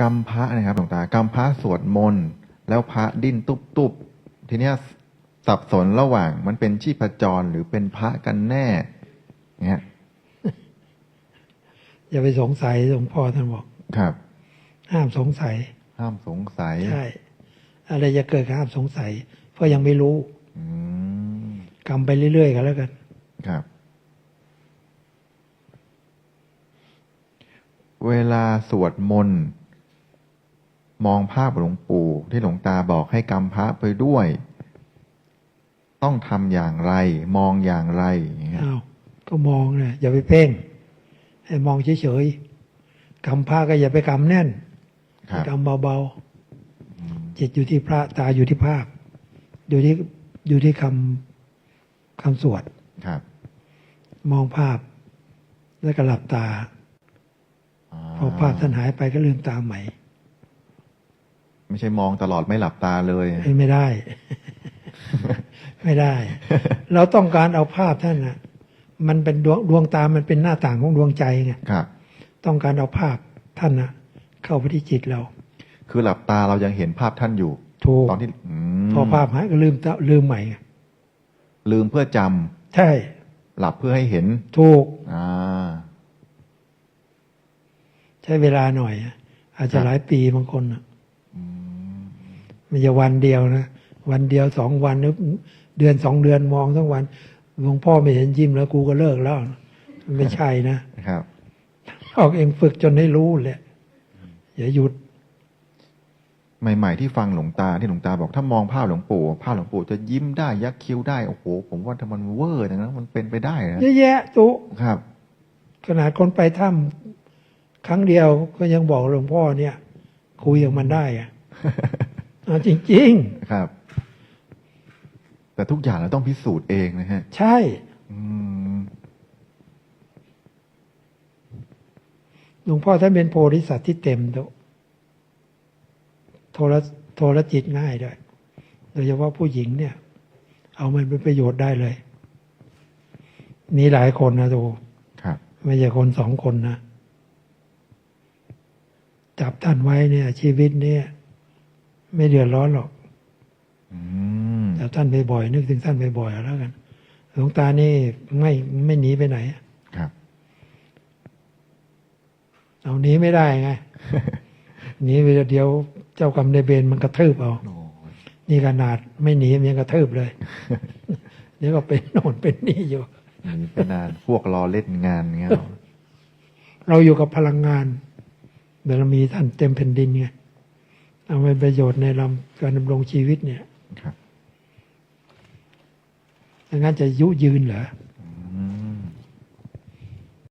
กำพระนะครับหลวงตากำพระสวดมนต์แล้วพระดิ้นตุบตุบทีเนี้ยสับสนระหว่างมันเป็นชีพจรหรือเป็นพระกันแน่เงี้ยอย่าไปสงสัยหลวงพ่อท่านบอกครับ ห้ามสงสัย ห้ามสงสัยใช่อะไรจะเกิดก็ห้ามสงสัย เพราะยังไม่รู้อืมกำไปเรื่อยๆกันแล้วกันครับ เวลาสวดมนต์ มองภาพหลวงปู่ที่หลวงตาบอกให้กำพระไปด้วย ต้องทำอย่างไร มองอย่างไรอย่างเงี้ยอ้าวก็มองนะอย่าไปเพ่ง ให้มองเฉยๆกำผ้าก็อย่าไปกำแน่นครับกำเบาๆจิตอยู่ที่พระตาอยู่ที่ภาพ อยู่ที่อยู่ที่คำคำสวดครับมองภาพแล้วก็หลับตา พอภาพท่านหายไปก็ลืมตาใหม่ ไม่ใช่มองตลอดไม่หลับตาเลยไม่ไม่ได้ ไม่ได้ เราต้องการเอาภาพท่านนะมันเป็นดวงดวงตามันเป็นหน้าต่างของดวงใจไงครับ ต้องการเอาภาพท่านนะเข้าไปที่จิตเรา คือหลับตาเรายังเห็นภาพท่านอยู่ถูกตอนที่อืมพอภาพหายก็ลืมตาลืมใหม่ไงลืมเพื่อจำใช่ หลับเพื่อให้เห็น ถูก อ่า ใช้เวลาหน่อยอะอาจจะครับหลายปีบางคนน่ะ ไม่ใช่วันเดียวนะ วันเดียวสองวันหรือเดือนสองเดือนมองทั้งวันหลวงพ่อไม่เห็นยิ้มแล้วกูก็เลิกแล้วมันไม่ใช่นะครับออกเองฝึกจนให้รู้แหละอย่าหยุด ใหม่ ๆ ที่ฟังหลวงตาที่หลวงตาบอกถ้ามองภาพหลวงปู่ภาพหลวงปู่จะยิ้มได้ยักคิ้วได้โอ้โหผมว่าถ้ามันเวอร์อย่างนั้นมันเป็นไปได้นะเยอะแยะตุครับ ขนาดคนไปถ้ำครั้งเดียวก็ยังบอกหลวงพ่อเนี่ย คุยกับมันได้อะ เอาจริง ครับ แต่ทุกอย่างเราต้องพิสูจน์เองนะฮะ ๆ ใช่ อืม หลวงพ่อท่านเป็นโพธิสัตว์ที่เต็มโตโทรโทรจิตง่ายด้วย โดยเฉพาะผู้หญิงเนี่ย เอามันเป็นประโยชน์ได้เลย มีหลายคนนะโตครับ ไม่ใช่คนสองคนนะ จับท่านไว้เนี่ย ชีวิตเนี่ย ไม่เดือดร้อนหรอกอืมจับท่านบ่อยๆนึกถึงท่านบ่อยๆแล้วกันหลวงตานี่ไม่ไม่หนีไปไหนครับเอาหนีไม่ได้ไงหนีไปเดียวเจ้ากรรมในายเบนมันกระทืบเอาโอ้ยนี่ขนาดไม่หนีมันยังกระทืบเลยเดี๋ยวก็เป็นโน่นเป็นนี่อยู่หนีไปนานพวกรอเล่นงานเงี้ยเราอยู่กับพลังงานบารมีท่านเต็มแผ่นดินไง เอาไปประโยชน์ในลำการดำรงชีวิตเนี่ยครับดังนั้นจะยุยืนเหรอ